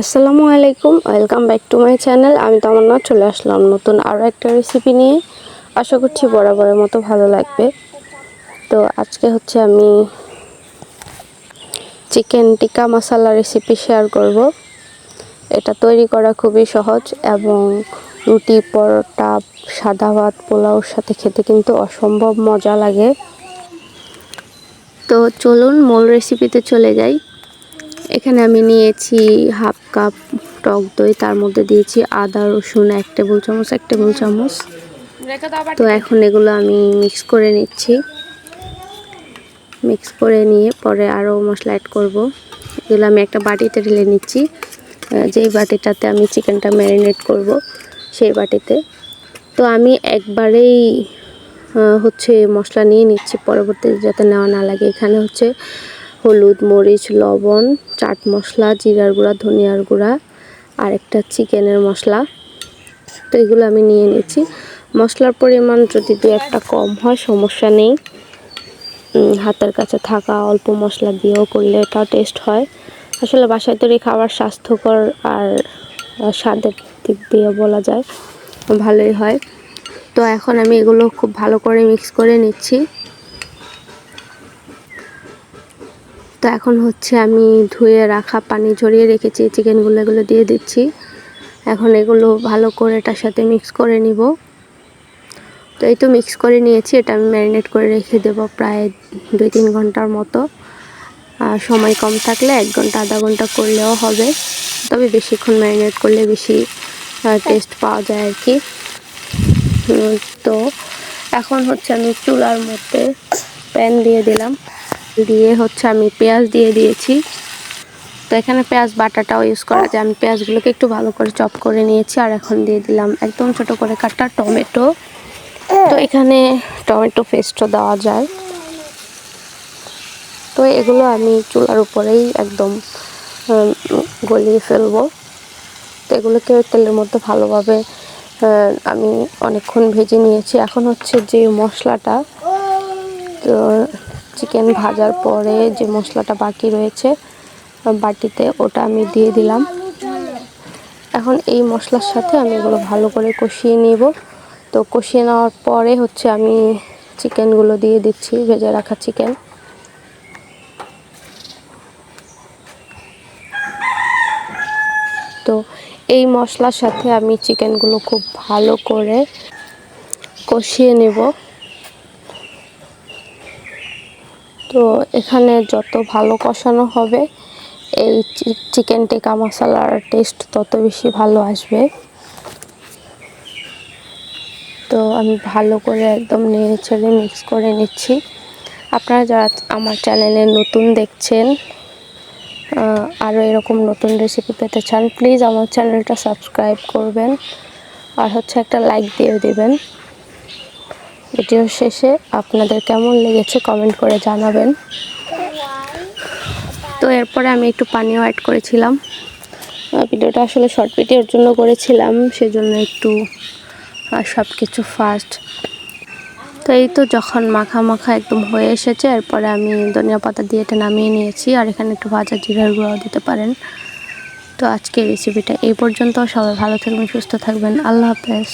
আসসালামু আলাইকুম, welcome back to my channel. আমি তামান্না, চলে আসলাম নতুন আরও একটা রেসিপি নিয়ে। আশা করছি বরাবরের মতো ভালো লাগবে। তো আজকে হচ্ছে আমি চিকেন টিকা মশালা রেসিপি শেয়ার করব। এটা তৈরি করা খুবই সহজ এবং রুটি, পরোটা, সাদা ভাত, পোলাওর সাথে খেতে কিন্তু অসম্ভব মজা লাগে। তো চলুন মূল রেসিপিতে চলে যাই। এখানে আমি নিয়েছি হাফ কাপ টক দই তার মধ্যে দিয়েছি আদা রসুন এক টেবিল চামচ এক টেবিল চামচ। তো এখন এগুলো আমি মিক্স করে নিচ্ছি। মিক্স করে নিয়ে পরে আরও মশলা অ্যাড করব। এগুলো আমি একটা বাটিতে ঢেলে নিচ্ছি। যেই বাটিটাতে আমি চিকেনটা ম্যারিনেট করব সেই বাটিতে। তো আমি একবারেই হচ্ছে মশলা নিয়ে নিচ্ছি পরবর্তীতে যাতে নেওয়া না লাগে। এখানে হচ্ছে হলুদ, মরিচ, লবণ, চাট মশলা, জিরার গুঁড়া, ধনিয়ার গুঁড়া আর একটা চিকেনের মশলা। তো এগুলো আমি নিয়ে নিচ্ছি। মশলার পরিমাণ যদি দু একটা কম হয়, সমস্যা নেই। হাতের কাছে থাকা অল্প মশলা দিয়েও করলে এটা টেস্ট হয়। আসলে বাসায় তৈরি খাবার স্বাস্থ্যকর আর স্বাদের দিক দিয়ে বলা যায়। ভালোই হয়। তো এখন আমি এগুলো খুব ভালো করে মিক্স করে নিচ্ছি। তো এখন হচ্ছে আমি ধুয়ে রাখা পানি ঝরিয়ে রেখেছি, চিকেনগুলো এগুলো দিয়ে দিচ্ছি। এখন এগুলো ভালো করে এটার সাথে মিক্স করে নিব। তো এই তো মিক্স করে নিয়েছি, এটা আমি ম্যারিনেট করে রেখে দেবো প্রায় দুই তিন ঘণ্টার মতো। আর সময় কম থাকলে এক ঘণ্টা, আধা ঘণ্টা করলেও হবে। তবে বেশিক্ষণ ম্যারিনেট করলে বেশি টেস্ট পাওয়া যায় আর কি। তো এখন হচ্ছে আমি চুলার মধ্যে প্যান দিয়ে দিলাম। দিয়ে হচ্ছে আমি পেঁয়াজ দিয়ে দিয়েছি। তো এখানে পেঁয়াজ বাটাটাও ইউজ করা যায়। আমি পেঁয়াজগুলোকে একটু ভালো করে চপ করে নিয়েছি আর এখন দিয়ে দিলাম একদম ছোট করে কাটা টমেটো। তো এখানে টমেটো পেস্টও দেওয়া যায়। তো এগুলো আমি চুলার উপরেই একদম গলিয়ে ফেলব। তো এগুলোকে তেলের মধ্যে ভালোভাবে আমি অনেকক্ষণ ভেজে নিয়েছি। এখন হচ্ছে যে মশলাটা, তো চিকেন ভাজার পরে যে মশলাটা বাকি রয়েছে বাটিতে ওটা আমি দিয়ে দিলাম। এখন এই মশলার সাথে আমি এগুলো ভালো করে কষিয়ে নেব। তো কষিয়ে নেওয়ার পরে হচ্ছে আমি চিকেনগুলো দিয়ে দিচ্ছি, ভেজে রাখা চিকেন তো এই মশলার সাথে আমি চিকেনগুলো খুব ভালো করে কষিয়ে নেব। তো এখানে যত ভালো কষানো হবে, এই চিকেন টিকা মশলার টেস্ট তত বেশি ভালো আসবে। তো আমি ভালো করে একদম নেড়ে ছেড়ে মিক্স করে নিচ্ছি। আপনারা যারা আমার চ্যানেলে নতুন দেখছেন আরও এরকম নতুন রেসিপি পেতে চান প্লিজ আমার চ্যানেলটা সাবস্ক্রাইব করবেন। আর হচ্ছে একটা লাইক দিয়ে দেবেন। ভিডিও শেষে আপনাদের কেমন লেগেছে কমেন্ট করে জানাবেন। তো এরপরে আমি একটু পানিও অ্যাড করেছিলাম। ভিডিওটা আসলে শর্ট ভিডিওর জন্য করেছিলাম, সেজন্য একটু সব কিছু ফার্স্ট তো এই তো যখন মাখা মাখা একদম হয়ে এসেছে, এরপরে আমি ধনিয়া পাতা দিয়ে এটা নামিয়ে নিয়েছি, আর এখানে একটু ভাজা জিরার গুঁড়াও দিতে পারেন। তো আজকে রেসিপিটা এই পর্যন্ত, সবাই ভালো থাকবেন, সুস্থ থাকবেন, আল্লাহ হাফেজ।